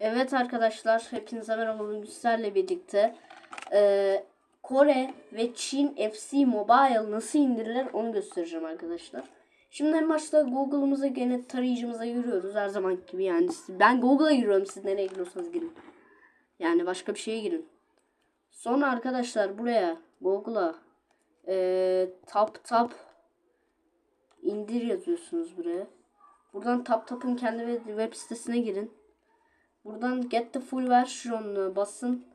Evet arkadaşlar, hepinize merhaba. Bugün sizlerle birlikte eee, Kore ve Çin FC Mobile nasıl indirilir onu göstereceğim arkadaşlar. Şimdi en başta Google'ımıza gene tarayıcımıza giriyoruz her zaman gibi yani. Ben Google'a giriyorum siz nereye giriyorsanız girin. Yani başka bir şeye girin. Sonra arkadaşlar buraya Google'a eee tap tap indir yazıyorsunuz buraya. Buradan tap tapın kendi web sitesine girin. Buradan get the full version'u basın.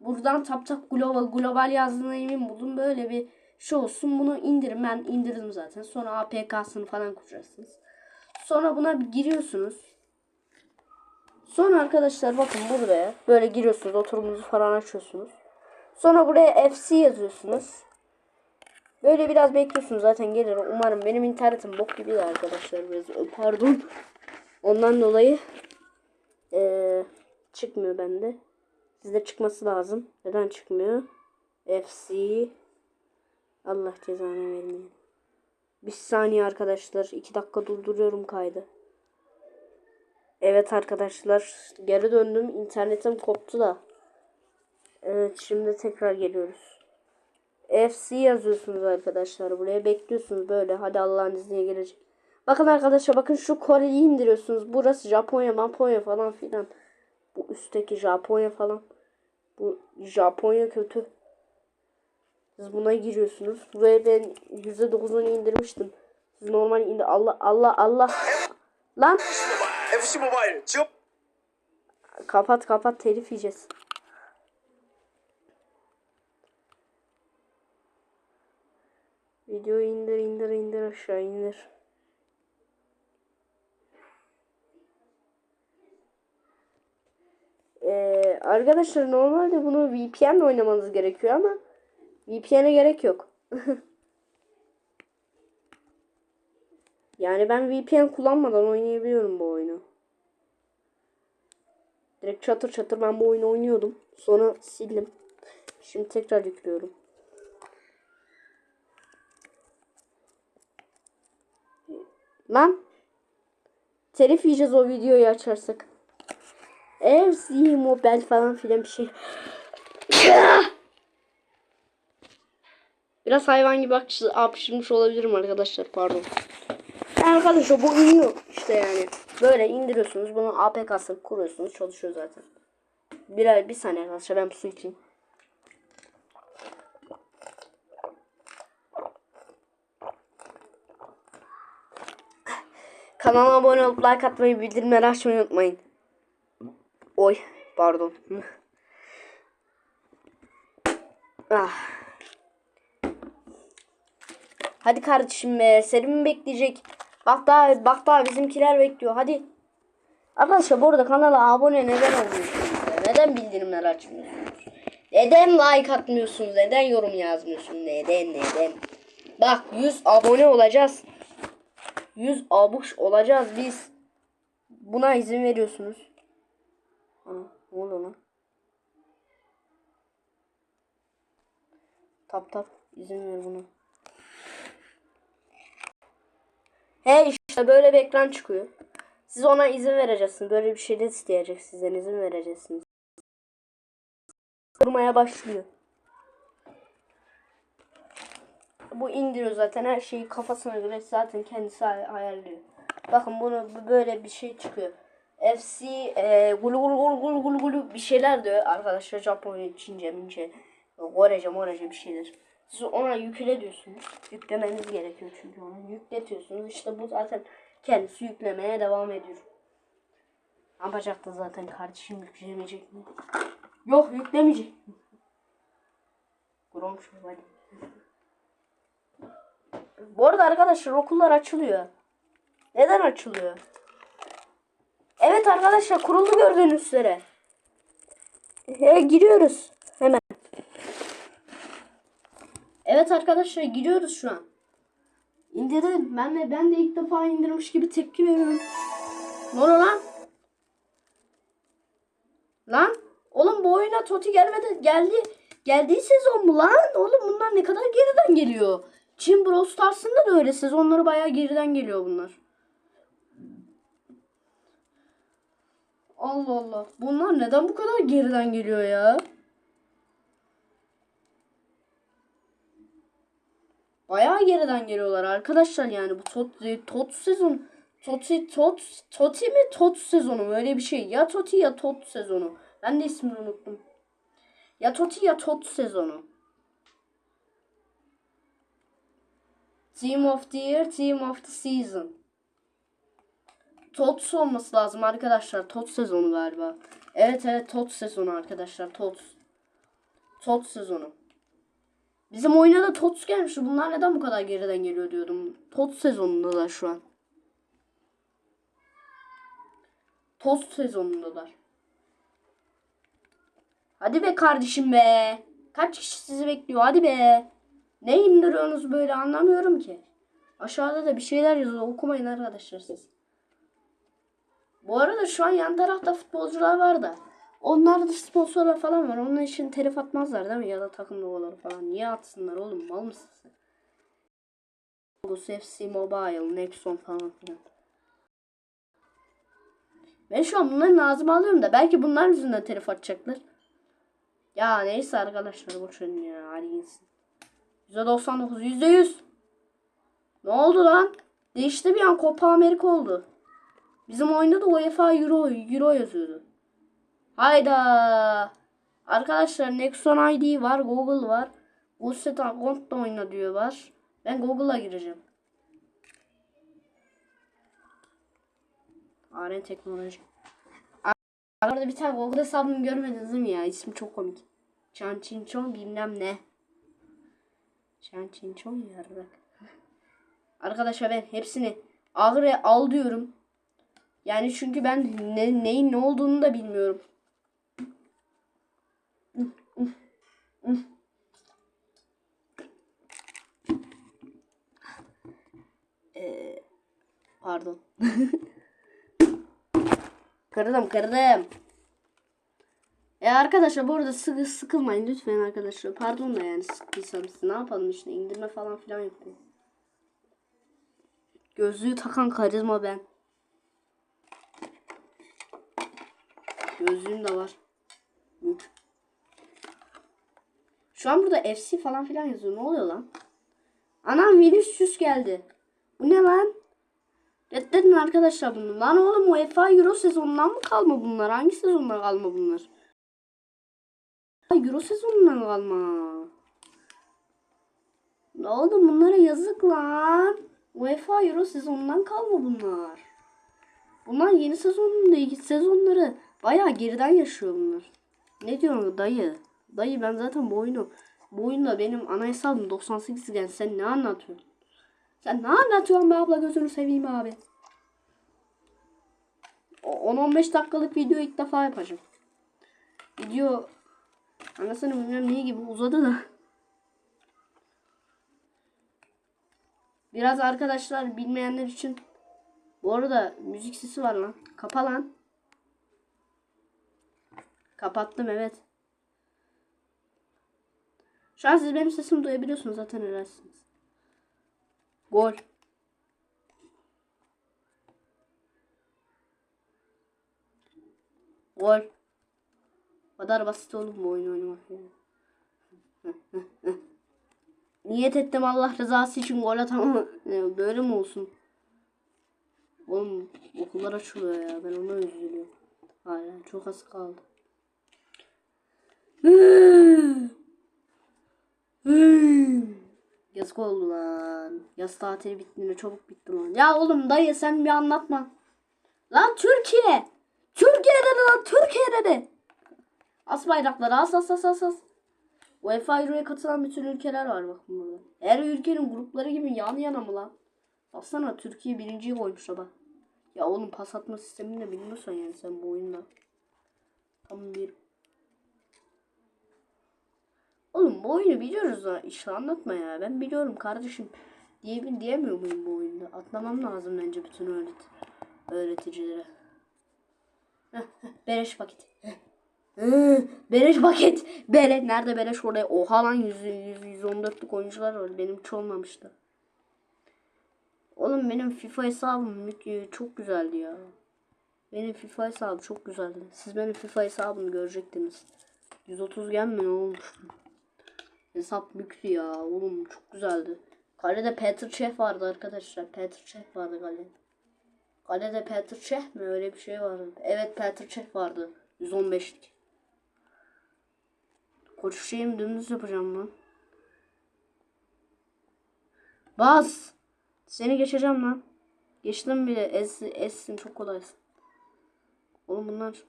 Buradan tap tap global, global yazdığına emin bulun. Böyle bir şey olsun. Bunu indirin. Ben indirdim zaten. Sonra APK'sını falan kuracaksınız. Sonra buna giriyorsunuz. Sonra arkadaşlar bakın buraya böyle giriyorsunuz. Oturumunuzu falan açıyorsunuz. Sonra buraya FC yazıyorsunuz. Böyle biraz bekliyorsunuz zaten gelir. Umarım benim internetim bok gibi de arkadaşlar biraz pardon. Ondan dolayı ee, çıkmıyor bende. Sizde çıkması lazım. Neden çıkmıyor? FC Allah cezanı vermiyor. Bir saniye arkadaşlar. iki dakika durduruyorum kaydı. Evet arkadaşlar. Geri döndüm. İnternetim koptu da. Evet şimdi tekrar geliyoruz. FC yazıyorsunuz arkadaşlar. Buraya bekliyorsunuz böyle. Hadi Allah'ın izniyle gelecek. Bakın arkadaşlar bakın şu Kore'yi indiriyorsunuz. Burası Japonya, Japonya falan filan. Bu üstteki Japonya falan. Bu Japonya kötü. Siz buna giriyorsunuz. Ve ben %9'unu indirmiştim. Siz normal indir. Allah Allah Allah. Lan. Kapat kapat telif yiyeceğiz. Videoyu indir indir indir aşağı indir. Ee, arkadaşlar normalde bunu VPN ile oynamanız gerekiyor ama VPN'e gerek yok. yani ben VPN kullanmadan oynayabiliyorum bu oyunu. Direkt çatır çatır ben bu oyunu oynuyordum. Sonra sildim. Şimdi tekrar yüklüyorum. Lan. Telif yiyeceğiz o videoyu açarsak. FC Mobile falan filan bir şey. Biraz hayvan gibi hapşırmış olabilirim arkadaşlar pardon. Arkadaşlar bu ünlü işte yani. Böyle indiriyorsunuz bunu APK'sını kuruyorsunuz çalışıyor zaten. Bir, bir saniye arkadaşlar ben su içeyim. Kanala abone olup like atmayı, bildirimleri açmayı unutmayın. Oy, pardon. ah. Hadi kardeşim be, seni mi bekleyecek? Bak daha, bak daha bizimkiler bekliyor. Hadi. Arkadaşlar bu arada kanala abone neden olmuyorsunuz? Neden bildirimleri açmıyorsunuz? Neden like atmıyorsunuz? Neden yorum yazmıyorsunuz? Neden neden? Bak 100 abone olacağız. 100 abuş olacağız biz. Buna izin veriyorsunuz. Ana, ne oluyor lan? Tap tap izin ver buna. He işte böyle bir ekran çıkıyor. Siz ona izin vereceksiniz. Böyle bir şey de isteyecek sizden izin vereceksiniz. Kurmaya başlıyor. Bu indiriyor zaten her şeyi kafasına göre zaten kendisi ay- ayarlıyor. Bakın bunu bu- böyle bir şey çıkıyor. FC e, gulu gulu gulu gulu gulu gulu bir şeyler diyor arkadaşlar Japonya, Çince, Mince, Korece, Morece bir şeyler. Siz ona yükle diyorsunuz. Yüklemeniz gerekiyor çünkü onu yükletiyorsunuz. İşte bu zaten kendisi yüklemeye devam ediyor. Ne yapacaktı zaten kardeşim yüklemeyecek mi? Yok yüklemeyecek. Grom şu hadi. Bu arada arkadaşlar okullar açılıyor. Neden açılıyor? Evet arkadaşlar kuruldu gördüğünüz üzere. He, giriyoruz hemen. Evet arkadaşlar giriyoruz şu an. İndirdim. Ben de ben de ilk defa indirmiş gibi tepki veriyorum. Ne oluyor lan? Lan oğlum bu oyuna Toti gelmedi geldi geldiği sezon mu lan? Oğlum bunlar ne kadar geriden geliyor. Çin Brawl Stars'ında da öyle sezonları bayağı geriden geliyor bunlar. Allah Allah. Bunlar neden bu kadar geriden geliyor ya? Bayağı geriden geliyorlar arkadaşlar yani bu tot tot sezon Toti tot Toti mi tot sezonu öyle bir şey. Ya Toti ya tot sezonu. Ben de ismini unuttum. Ya Toti ya tot sezonu. Team of the year, team of the season. TOTS olması lazım arkadaşlar. TOTS sezonu galiba. Evet evet TOTS sezonu arkadaşlar. TOTS. TOTS sezonu. Bizim oyuna da TOTS gelmişti. Bunlar neden bu kadar geriden geliyor diyordum. TOTS sezonundalar şu an. TOTS sezonundalar. Hadi be kardeşim be. Kaç kişi sizi bekliyor hadi be. Ne indiriyorsunuz böyle anlamıyorum ki. Aşağıda da bir şeyler yazıyor. Okumayın arkadaşlar siz. Bu arada şu an yan tarafta futbolcular var da. Onlar da sponsorlar falan var. Onun için telif atmazlar değil mi? Ya da takım logoları falan. Niye atsınlar oğlum? Mal mısın sen? Logosu FC Mobile, Nexon falan filan. Ben şu an bunların ağzıma alıyorum da belki bunlar yüzünden telif atacaklar. Ya neyse arkadaşlar boşverin ya. Hadi gitsin. %99, %100. Ne oldu lan? Değişti bir an Copa Amerika oldu. Bizim oyunda da UEFA Euro, Euro yazıyordu. Hayda. Arkadaşlar Nexon ID var, Google var. Uset Account da oyna diyor var. Ben Google'a gireceğim. Aren Teknoloji. Arada bir tane Google hesabımı görmediniz mi ya? İsmi çok komik. Chan Chin Chong bilmem ne. Chan Chin Chong yarrak. Arkadaşlar ben hepsini ağrı al diyorum. Yani çünkü ben ne, neyin ne olduğunu da bilmiyorum. Ee, pardon. kırdım kırdım. E arkadaşlar bu arada sıkı sıkılmayın lütfen arkadaşlar. Pardon da yani sıktıysam size ne yapalım işte indirme falan filan yapıyor. Gözlüğü takan karizma ben. Gözlüğüm de var. Büyük. Şu an burada FC falan filan yazıyor. Ne oluyor lan? Anam Vinicius geldi. Bu ne lan? Reddedin arkadaşlar bunu. Lan oğlum UEFA Euro sezonundan mı kalma bunlar? Hangi sezondan kalma bunlar? Euro sezonundan kalma. Ne oldu bunlara yazık lan. UEFA Euro sezonundan kalma bunlar. Bunlar yeni sezonun değil sezonları. Bayağı geriden yaşıyor bunlar. Ne diyorsun dayı? Dayı ben zaten bu oyunu bu oyunda benim ana hesabım 98 iken sen ne anlatıyorsun? Sen ne anlatıyorsun be abla gözünü seveyim abi. O- 10-15 dakikalık video ilk defa yapacağım. Video anasını bilmem ne gibi uzadı da. Biraz arkadaşlar bilmeyenler için bu arada müzik sesi var lan. Kapa lan. Kapattım evet. Şu an siz benim sesimi duyabiliyorsunuz zaten helalsiniz. Gol. Gol. O kadar basit oğlum bu oyunu oynamak. Niyet ettim Allah rızası için gol atamam. Böyle mi olsun? Oğlum okullar açılıyor ya. Ben ona üzülüyorum. Hala çok az kaldı. Yazık oldu lan. Yaz tatili bittiğinde çabuk bitti lan. Ya oğlum dayı sen bir anlatma. Lan Türkiye. Türkiye'de lan Türkiye'de de. As bayrakları as as as as as. UEFA Euro'ya katılan bütün ülkeler var bakın burada. Her ülkenin grupları gibi yan yana mı lan? Baksana Türkiye birinciyi koymuş bak. Ya oğlum pas atma sistemini de bilmiyorsan yani sen bu oyunda. Tam bir Oğlum bu oyunu biliyoruz da işte anlatma ya. Ben biliyorum kardeşim. Diye, diyemiyor muyum bu oyunda? Atlamam lazım bence bütün öğret öğreticilere. Heh, heh, Beleş paket. Heh. Hı, Beleş paket. Bele. Nerede beleş oraya? Oha lan 100, 100, 114'lük oyuncular var. Benim hiç olmamıştı. Oğlum benim FIFA hesabım çok güzeldi ya. Benim FIFA hesabı çok güzeldi. Siz benim FIFA hesabımı görecektiniz. 130 gelme ne olmuş? Hesap büyüktü ya oğlum çok güzeldi. Kalede Peter Cech vardı arkadaşlar. Peter Cech vardı kalede. Kalede Peter Cech mi öyle bir şey vardı. Evet Peter Cech vardı. 115'lik. Koç şeyim dümdüz yapacağım lan. Bas. Seni geçeceğim lan. Geçtim bile. Es, essin çok kolaysın. Oğlum bunlar.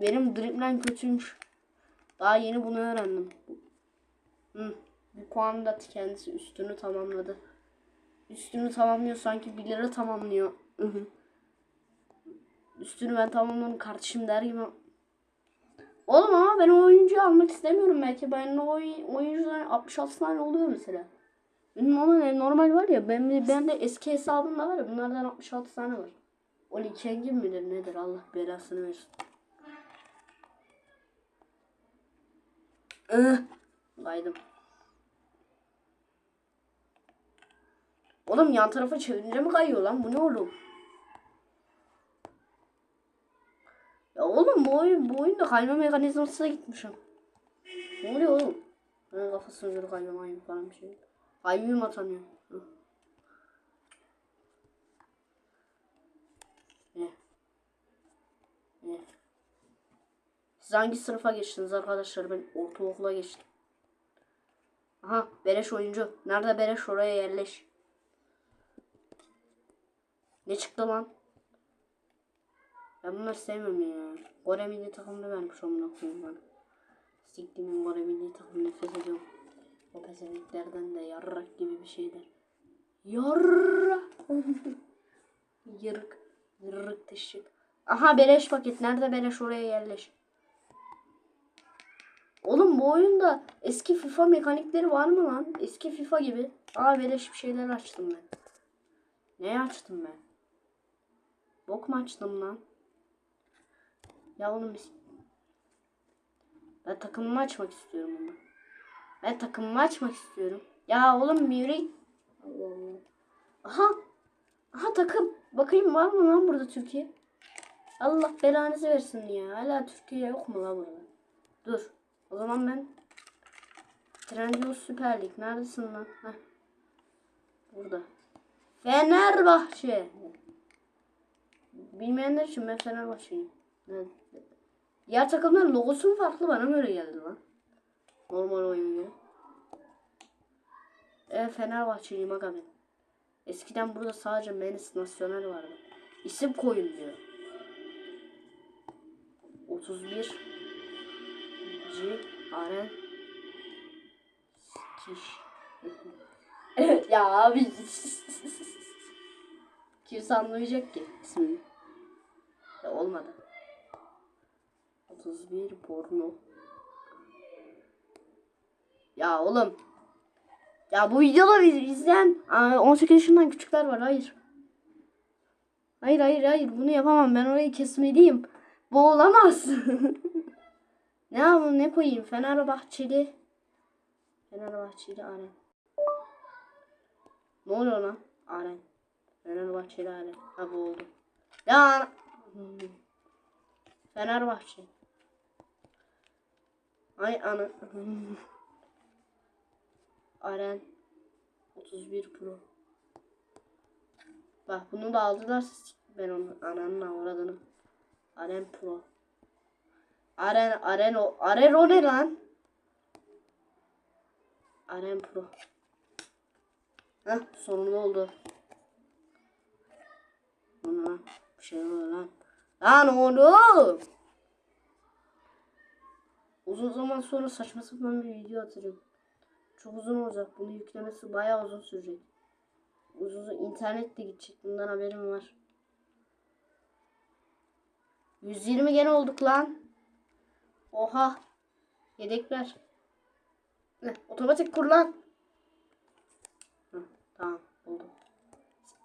Benim driblen kötüymüş. Daha yeni bunu öğrendim. Hı. Bir puan da kendisi üstünü tamamladı. Üstünü tamamlıyor sanki 1 lira tamamlıyor. Üstünü ben tamamladım kardeşim der gibi. Oğlum ama ben o oyuncuyu almak istemiyorum belki. Ben o oy- oyuncuların 66 tane oluyor mesela. Benim normal, var ya ben, ben de eski hesabımda var ya bunlardan 66 tane var. Oli Kengin midir nedir Allah belasını versin. Ih, Baydım. Oğlum yan tarafa çevirince mi kayıyor lan? Bu ne oğlum? Ya oğlum bu oyun bu oyunda kayma mekanizması da gitmişim. Ne oluyor oğlum? Ben kafasına göre kayma mayma falan bir şey. Kayyum atamıyor. Hı. Ne? Ne? Siz hangi sınıfa geçtiniz arkadaşlar? Ben ortaokula geçtim. Aha beleş oyuncu. Nerede beleş oraya yerleş. Ne çıktı lan? Ben bunları sevmiyorum ya. Kore milli takımda vermiş amına koyayım bana. Siktimin Kore milli takımı nefret ediyorum. O pezevenklerden de yarrak gibi bir şeyler. Yarrak. Yırık. Yırık teşvik. Aha beleş paket. Nerede beleş oraya yerleş. Oğlum bu oyunda eski FIFA mekanikleri var mı lan? Eski FIFA gibi. Aa beleş bir şeyler açtım ben. Ne açtım ben? Bok mu açtım lan? Ya oğlum. Ben takımımı açmak istiyorum ama. Ben takımımı açmak istiyorum. Ya oğlum yürü. Aha. Aha takım. Bakayım var mı lan burada Türkiye? Allah belanızı versin ya. Hala Türkiye yok mu lan burada? Dur. O zaman ben Trendyol Süper Lig. Neredesin lan? Heh. Burada. Fenerbahçe. Bilmeyenler için ben Fenerbahçe'yim. Evet. Diğer takımların logosu mu farklı bana mı öyle geldi lan? Normal oyun gibi. Evet Fenerbahçeliyim aga ben. Eskiden burada sadece Menis Nasyonel vardı. İsim koyun diyor. 31 G Aren Kiş. evet ya abi. Kimse anlayacak ki ismini. Ya olmadı. 31 porno. Ya oğlum. Ya bu videoları iz- izleyen aa, 18 yaşından küçükler var. Hayır. Hayır hayır hayır bunu yapamam. Ben orayı kesmeliyim. Bu olamaz. ne yapayım ne koyayım? Fenerbahçeli. Fenerbahçeli Aren. Ne oluyor lan? Aren. Fenerbahçeli Aren. Ha bu oldu. Ya. Fenerbahçe. Ay ana. Aren 31 Pro. Bak bunu da aldılar. Ben onu ananın avradını. Aren Pro. Aren Aren o Aren o ne lan? Aren Pro. Heh sonunda oldu. Ana bir şey oluyor lan. Lan oğlum. Uzun zaman sonra saçma sapan bir video atacağım. Çok uzun olacak. Bunu yüklemesi bayağı uzun sürecek. Uzun uzun internet de gidecek. Bundan haberim var. 120 gene olduk lan. Oha. Yedekler. Ne? Otomatik kur lan. Hı, tamam oldu.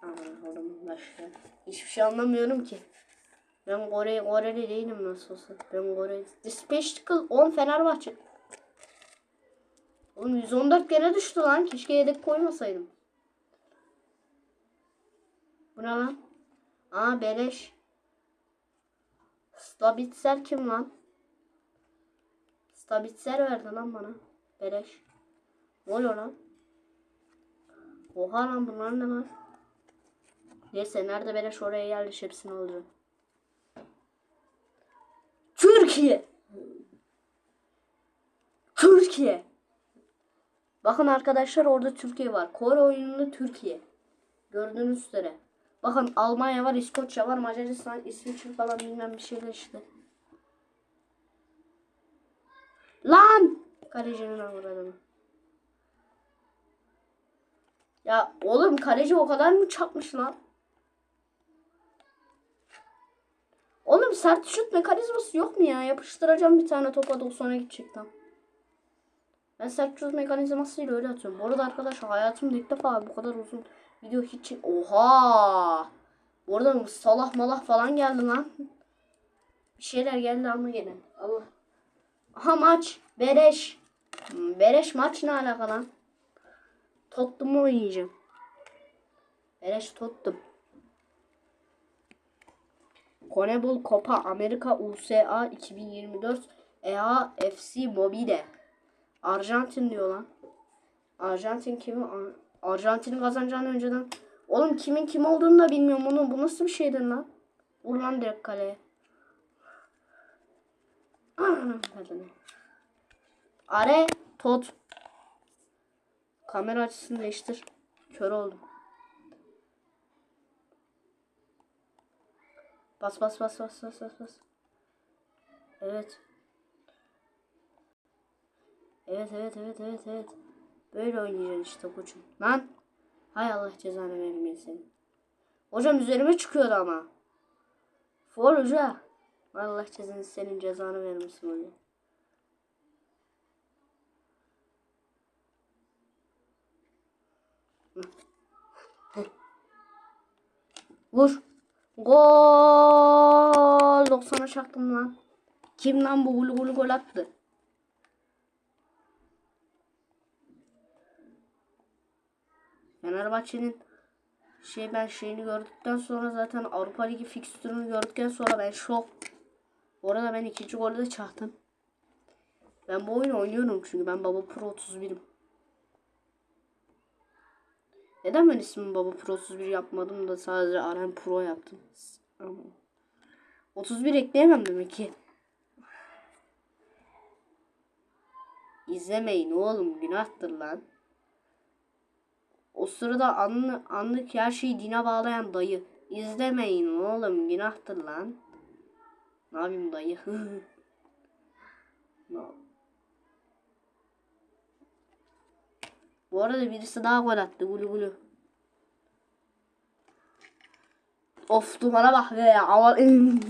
Aman oğlum başka. Hiçbir şey anlamıyorum ki. Ben Kore, Koreli değilim nasıl olsa. Ben Kore. Dispatchtical 10 Fenerbahçe. Oğlum 114 kere düştü lan. Keşke yedek koymasaydım. Bu ne lan? Aa beleş. Stabitzer kim lan? Stabitzer verdi lan bana. Beleş. Ne oluyor lan? Oha lan bunlar ne lan? Neyse nerede beleş oraya yerleş hepsini alacağım. Türkiye. Türkiye. Bakın arkadaşlar orada Türkiye var. Kore oyununda Türkiye. Gördüğünüz üzere. Bakın Almanya var, İskoçya var, Macaristan, İsviçre falan bilmem bir şeyler işte. Lan! Kalecinin avradını. Ya oğlum kaleci o kadar mı çakmış lan? Oğlum sert şut mekanizması yok mu ya? Yapıştıracağım bir tane topa 90'a gidecek tam. Ben sert şut mekanizmasıyla öyle atıyorum. Bu arada arkadaşlar hayatımda ilk defa bu kadar uzun video hiç... Oha! Bu arada salah malah falan geldi lan. Bir şeyler geldi ama gene. Allah. Aha maç. Bereş. Hmm, Bereş maç ne alaka lan? Tottenham'ı oynayacağım. Bereş Tottenham. Conebol Copa Amerika USA 2024 EA FC Mobile. Arjantin diyor lan. Arjantin kimi? Ar- Arjantin'in kazanacağını önceden. Oğlum kimin kim olduğunu da bilmiyorum bunu. Bu nasıl bir şeydir lan? Vur lan direkt kaleye. Are tot. Kamera açısını değiştir. Kör oldum. Bas bas bas bas bas bas bas. Evet. Evet evet evet evet evet. Böyle oynayacaksın işte koçum. Lan. Hay Allah cezanı vermesin. Hocam üzerime çıkıyordu ama. For hoca. Allah cezanı senin cezanı vermesin hoca. Vur. Gol. 90'a çaktım lan. Kim lan bu gol gol gol attı? Fenerbahçe'nin şey ben şeyini gördükten sonra zaten Avrupa Ligi fikstürünü gördükten sonra ben şok. Bu arada ben ikinci golü de çaktım. Ben bu oyunu oynuyorum çünkü ben Baba Pro 31'im. Neden ben ismimi Baba Pro 31 yapmadım da sadece Aren Pro yaptım? Ama 31 ekleyemem demek ki. İzlemeyin oğlum günahtır lan. O sırada anlı, anlık her şeyi dine bağlayan dayı. İzlemeyin oğlum günahtır lan. Ne yapayım dayı? Yap- Bu arada birisi daha gol attı gulu gulu. Of dumana bak be. Aman.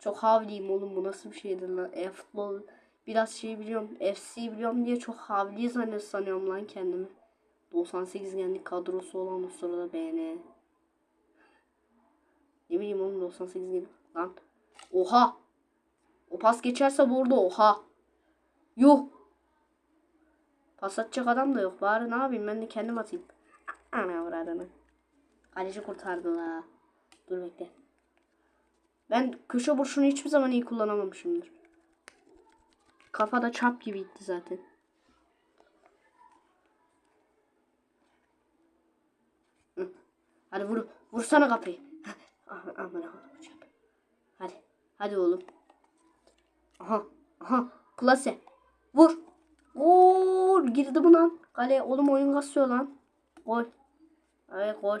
çok havliyim oğlum bu nasıl bir şeydir lan. E futbol biraz şey biliyorum. FC biliyorum diye çok havli zannet sanıyorum lan kendimi. 98 genlik kadrosu olan o sırada BN. Ne bileyim oğlum 98 genlik. Lan. Oha. O pas geçerse burada oha. Yuh. Pas atacak adam da yok. Bari ne yapayım ben de kendim atayım. Ana avradını. Kaleci kurtardı la. Dur bekle. Ben köşe vuruşunu hiçbir zaman iyi kullanamamışımdır. Kafada çap gibi gitti zaten. Hadi vur. Vursana kapıyı. Aman aman. Hadi. Oğlum. Aha. Aha. Klase. Vur. Gol. Girdi mi lan? Kale. Oğlum oyun kasıyor lan. Gol. Evet gol.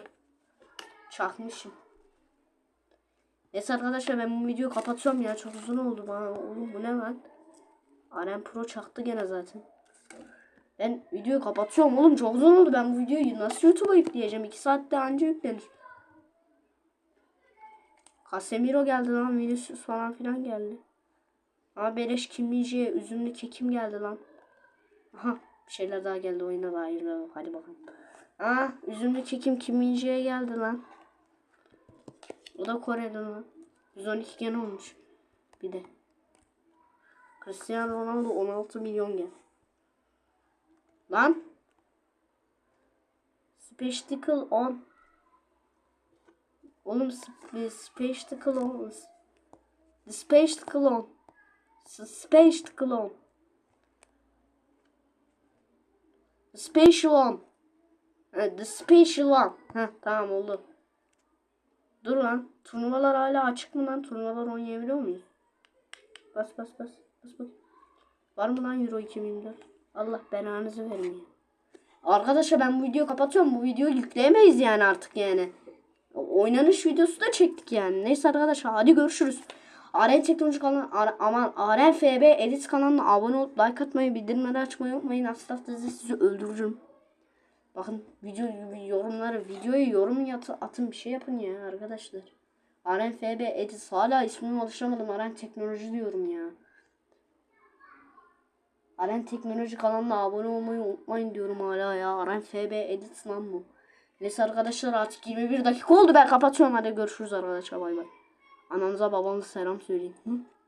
Çakmışım. Neyse arkadaşlar ben bu videoyu kapatıyorum ya. Çok uzun oldu bana. Oğlum bu ne lan? Arem Pro çaktı gene zaten. Ben videoyu kapatıyorum oğlum. Çok uzun oldu. Ben bu videoyu nasıl YouTube'a yükleyeceğim? 2 saatte anca yüklenir. Casemiro geldi lan. Vinicius falan filan geldi. Ama beleş kimliğiye üzümlü kekim geldi lan. Aha bir şeyler daha geldi oyuna dair. Hadi bakalım. Aa üzümlü kekim kimliğiye geldi lan. O da Kore'den lan. 112 gen olmuş. Bir de. Cristiano Ronaldo 16 milyon gen. Lan. Spectacle 10. Oğlum sp- Space Clone. Space Clone. Space Clone. Special. Evet, The Special One. Heh, tamam oldu. Dur lan. Turnuvalar hala açık mı lan? Turnuvalar oynayabiliyor muyuz? Bas bas bas. Bas bak. Var mı lan Euro 2024? Allah belanızı vermeye. Arkadaşlar ben bu videoyu kapatıyorum. Bu videoyu yükleyemeyiz yani artık yani. Oynanış videosu da çektik yani. Neyse arkadaşlar hadi görüşürüz. AREN Teknoloji kanalı Ar- aman AREN FB Edit kanalına abone olup like atmayı bildirimleri açmayı unutmayın. Aksi takdirde sizi öldürürüm. Bakın video yorumları videoya yorum yat, atın bir şey yapın ya arkadaşlar. Aren FB Edit hala ismime alışamadım. Aren Teknoloji diyorum ya. Aren Teknoloji kanalına abone olmayı unutmayın diyorum hala ya. Aren FB Edit lan bu. Neyse arkadaşlar artık 21 dakika oldu ben kapatıyorum. Hadi görüşürüz arkadaşlar bay bay. Ananıza babanıza selam söyleyin. Hı?